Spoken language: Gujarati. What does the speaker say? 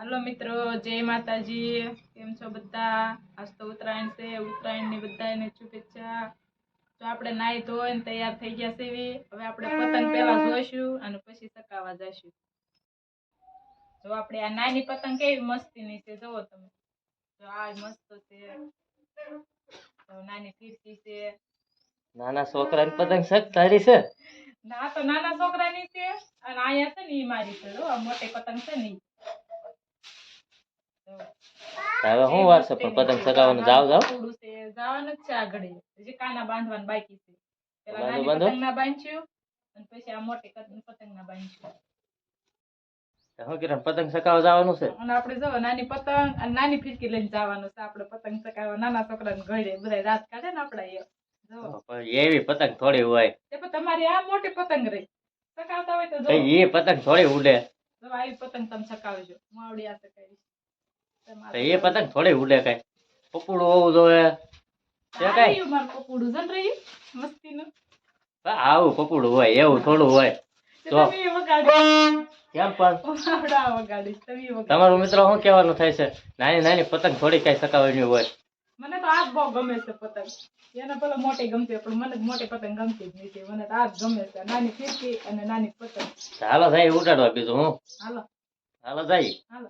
હાલો મિત્રો જય માતાજી. કેમ છો બધા? આજ તો ઉત્તરાયણ છે. ઉત્તરાયણની બધાને શુભેચ્છા. તો આપણે નાહી ધોઈને તૈયાર થઈ ગયા છે હવે આપણે પતંગ પહેલા જોઈશું અને પછી સકાવા જઈશું. જો આપણે આ નાની પતંગ કેવી મસ્તીની છે જોવો તમે. જો આ મસ્ત છે. તો નાની ફીરકી છે. નાના છોકરાની પતંગ તારી છે? ના તો નાના છોકરાની છે. અને અહીંયા છે ને ઈ મારી છે જો આ મોટી પતંગ છે ને. હવે હું વાર પણ પતંગ સગાવવાનું જાવ જાવ જવાનું જ છે આગળ. જે કાના બાંધવાનું બાકી છે. પેલા નાની પતંગ ના બાંધ્યું અને પછી આ મોટી પતંગ ના બાંધ્યું શું કિરણ પતંગ ચગાવવા જવાનું છે? અને આપણે જો નાની પતંગ અને નાની ફીરકી લઈને જવાનું છે. આપણે પતંગ ચકાવવા નાના છોકરાને ઘરે બધા રાત કાઢે ને આપડા એ. એવી પતંગ થોડી હોય. તે પણ તમારી આ મોટી પતંગ રહી. ચકાવતા હોય તો એ પતંગ થોડી ઉડે. જો આવી પતંગ તમે ચકાવજો માવડી આ તમારે એ પતંગ થોડી ઉડે કઈ. પપુડું હોવું જોઈએ. પપુડું મસ્તીનું. આવું પપુડું હોય એવું થોડું હોય. તમારું મિત્રો શું કેવાનું થાય છે? નાની નાની પતંગ થોડી કઈ ચકાવવાની હોય. મને તો આ બહુ ગમે છે પતંગ. એને પેલો મોટી ગમતી પણ મને મોટી પતંગ ગમતી જ નથી. મને તો આ ગમે છે. નાની ફીરકી અને નાની પતંગ. હાલો જાય ઉડાડવા બીજું હું. હાલો. હાલો જાય. હાલો.